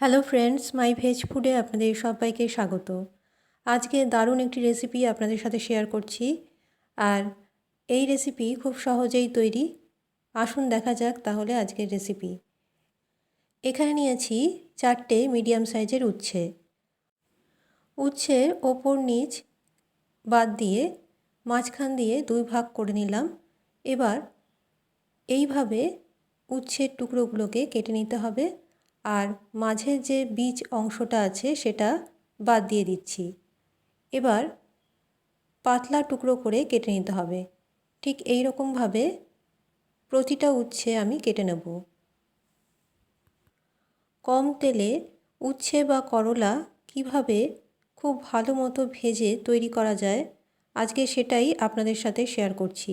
Hello friends মাই veg ফুডে আপনাদের সবাইকে স্বাগত। আজকে দারুণ একটি রেসিপি আপনাদের সাথে শেয়ার করছি। আর এই রেসিপি খুব সহজেই তৈরি। আসুন দেখা যাক তাহলে আজকের রেসিপি এখানে নিয়েছি চারটে মিডিয়াম সাইজের উচ্ছে। উচ্ছের ওপর নিচ বাদ দিয়ে মাঝখান দিয়ে দুই ভাগ করে নিলাম। এবার এইভাবে উচ্ছের টুকরোগুলোকে কেটে নিতে হবে। আর মাঝের যে বীজ অংশটা আছে সেটা বাদ দিয়ে দিচ্ছি। এবার পাতলা টুকরো করে কেটে নিতে হবে। ঠিক এই রকমভাবে প্রতিটা উচ্ছে আমি কেটে নেব। কম তেলে উচ্ছে বা করলা কীভাবে খুব ভালো মতো ভেজে তৈরি করা যায় আজকে সেটাই আপনাদের সাথে শেয়ার করছি।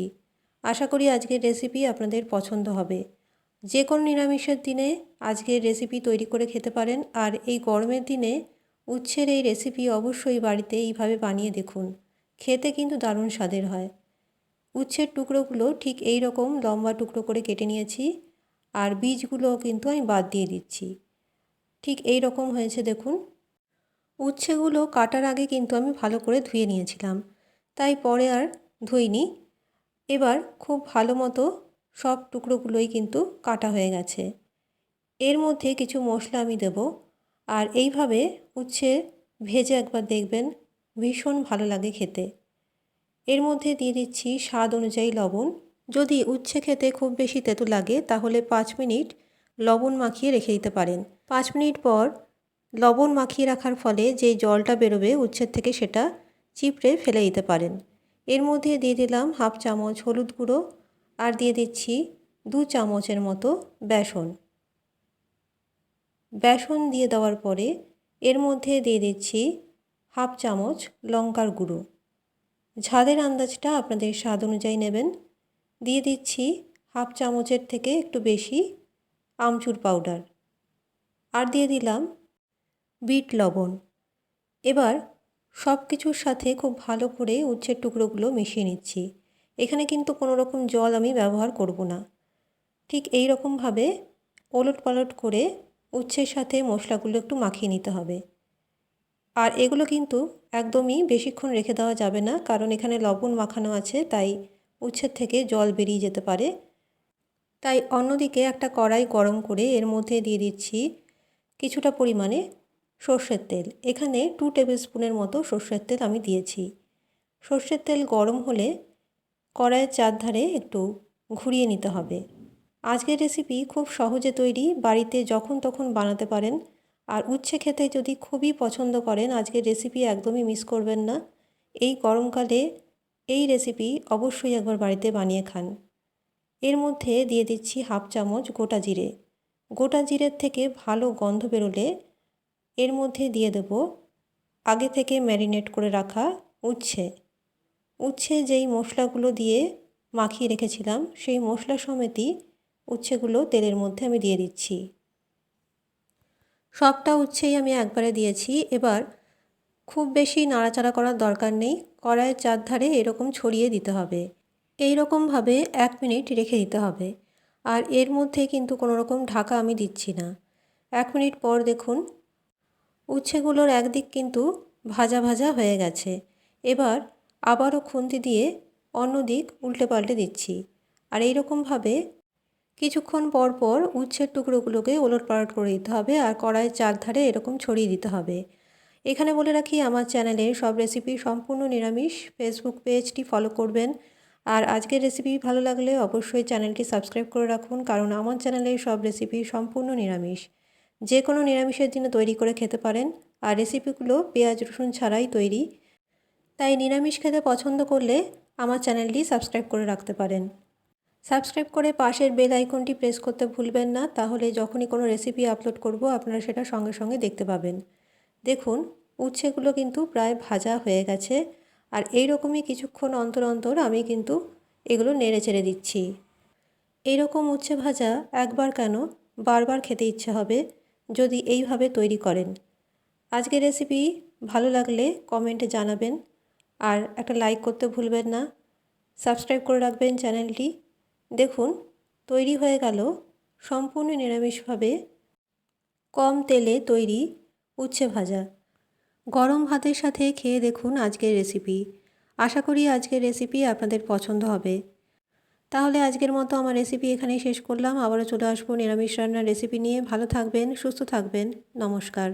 আশা করি আজকের রেসিপি আপনাদের পছন্দ হবে। যে কোনো নিরামিষের দিনে আজকের রেসিপি তৈরি করে খেতে পারেন। আর এই গরমের দিনে উচ্ছের এই রেসিপি অবশ্যই বাড়িতে এইভাবে বানিয়ে দেখুন। খেতে কিন্তু দারুণ স্বাদের হয়। উচ্ছের টুকরোগুলো ঠিক এই রকম লম্বা টুকরো করে কেটে নিয়েছি। আর বীজগুলো কিন্তু আমি বাদ দিয়ে দিচ্ছি। ঠিক এই রকম হয়েছে দেখুন। উচ্ছেগুলো কাটার আগে কিন্তু আমি ভালো করে ধুয়ে নিয়েছিলাম। তাই পরে আর ধুইনি। এবার খুব ভালো মতো সব টুকরোগুলোই কিন্তু কাটা হয়ে গেছে। এর মধ্যে কিছু মশলা আমি দেব। আর এইভাবে উচ্ছে ভেজে একবার দেখবেন ভীষণ ভালো লাগে খেতে। এর মধ্যে দিয়ে দিচ্ছি স্বাদ অনুযায়ী লবণ। যদি উচ্ছে খেতে খুব বেশি তেতো লাগে, তাহলে পাঁচ মিনিট লবণ মাখিয়ে রেখে দিতে পারেন। পাঁচ মিনিট পর লবণ মাখিয়ে রাখার ফলে যে জলটা বেরোবে, উচ্ছের থেকে সেটা চিপড়ে ফেলে দিতে পারেন। এর মধ্যে দিয়ে দিলাম হাফ চামচ হলুদ গুঁড়ো। আর দিয়ে দিচ্ছি দু চামচের মতো বেসন। বেসন দিয়ে দেওয়ার পরে এর মধ্যে দিয়ে দিচ্ছি হাফ চামচ লঙ্কার গুঁড়ো। ঝালের আন্দাজটা আপনাদের স্বাদ অনুযায়ী নেবেন। দিয়ে দিচ্ছি হাফ চামচের থেকে একটু বেশি আমচুর পাউডার। আর দিয়ে দিলাম বিট লবণ। এবার সব কিছুর সাথে খুব ভালো করে উচ্ছের টুকরোগুলো মিশিয়ে নিচ্ছি। এখানে কিন্তু কোনো রকম জল আমি ব্যবহার করব না। ঠিক এই রকমভাবে ওলট পালট করে উচ্ছের সাথে মশলাগুলো একটু মাখিয়ে নিতে হবে। আর এগুলো কিন্তু একদমই বেশিক্ষণ রেখে দেওয়া যাবে না, কারণ এখানে লবণ মাখানো আছে, তাই উচ্ছের থেকে জল বেরিয়ে যেতে পারে। তাই অন্যদিকে একটা কড়াই গরম করে এর মধ্যে দিয়ে দিচ্ছি কিছুটা পরিমাণে সর্ষের তেল। এখানে টু টেবিল স্পুনের মতো সর্ষের তেল আমি দিয়েছি। সর্ষের তেল গরম হলে কড়াইয়ের চারধারে একটু ঘুরিয়ে নিতে হবে। আজকের রেসিপি খুব সহজে তৈরি, বাড়িতে যখন তখন বানাতে পারেন। আর উচ্ছে খেতে যদি খুবই পছন্দ করেন, আজকের রেসিপি একদমই মিস করবেন না। এই গরমকালে এই রেসিপি অবশ্যই একবার বাড়িতে বানিয়ে খান। এর মধ্যে দিয়ে দিচ্ছি হাফ চামচ গোটা জিরে। গোটা জিরের থেকে ভালো গন্ধ বেরোলে এর মধ্যে দিয়ে দেব আগে থেকে ম্যারিনেট করে রাখা উচ্ছে। উচ্ছে যেই মশলাগুলো দিয়ে মাখিয়ে রেখেছিলাম, সেই মশলা সমেতই উচ্ছেগুলো তেলের মধ্যে আমি দিয়ে দিচ্ছি। সবটা উচ্ছেই আমি একবারে দিয়েছি। এবার খুব বেশি নাড়াচাড়া করার দরকার নেই। কড়াইয়ের চারধারে এরকম ছড়িয়ে দিতে হবে। এই রকমভাবে এক মিনিট রেখে দিতে হবে। আর এর মধ্যে কিন্তু কোনো রকম ঢাকা আমি দিচ্ছি না। এক মিনিট পর দেখুন, উচ্ছেগুলোর একদিক কিন্তু ভাজা ভাজা হয়ে গেছে। এবার আবারও খুন্তি দিয়ে অন্য দিক উল্টে পাল্টে দিচ্ছি। আর এই এইরকমভাবে কিছুক্ষণ পর পর উচ্ছের টুকরোগুলোকে ওলট পালট করে দিতে হবে আর কড়াইয়ের চারধারে এরকম ছড়িয়ে দিতে হবে। এখানে বলে রাখি, আমার চ্যানেলে সব রেসিপি সম্পূর্ণ নিরামিষ। ফেসবুক পেজটি ফলো করবেন। আর আজকের রেসিপি ভালো লাগলে অবশ্যই চ্যানেলটি সাবস্ক্রাইব করে রাখুন, কারণ আমার চ্যানেলে সব রেসিপি সম্পূর্ণ নিরামিষ। যে কোনো নিরামিষের দিনে তৈরি করে খেতে পারেন। আর রেসিপিগুলো পেঁয়াজ, রসুন ছাড়াই তৈরি। তাই নিরামিষ খেতে পছন্দ করলে আমার চ্যানেলটি সাবস্ক্রাইব করে রাখতে পারেন। সাবস্ক্রাইব করে পাশের বেল আইকনটি প্রেস করতে ভুলবেন না, তাহলে যখনই কোনো রেসিপি আপলোড করব, আপনারা সেটা সঙ্গে সঙ্গে দেখতে পাবেন। দেখুন, উচ্ছেগুলো কিন্তু প্রায় ভাজা হয়ে গেছে, আর এই রকমই কিছুক্ষণ অন্তর অন্তর আমি কিন্তু এগুলো নেড়ে চেড়ে দিচ্ছি। এইরকম উচ্ছে ভাজা একবার কেন বারবার খেতে ইচ্ছে হবে, যদি এইভাবে তৈরি করেন। আজকের রেসিপি ভালো লাগলে কমেন্টে জানাবেন আর একটা লাইক করতে ভুলবেন না। সাবস্ক্রাইব করে রাখবেন চ্যানেলটি। দেখুন, তৈরি হয়ে গেল সম্পূর্ণ নিরামিষভাবে কম তেলে তৈরি উচ্ছে ভাজা। গরম ভাতের সাথে খেয়ে দেখুন আজকের রেসিপি আশা করি আজকের রেসিপি আপনাদের পছন্দ হবে। তাহলে আজকের মতো আমার রেসিপি এখানেই শেষ করলাম। আবারও চলে আসব নিরামিষ রান্নার রেসিপি নিয়ে। ভালো থাকবেন, সুস্থ থাকবেন। নমস্কার।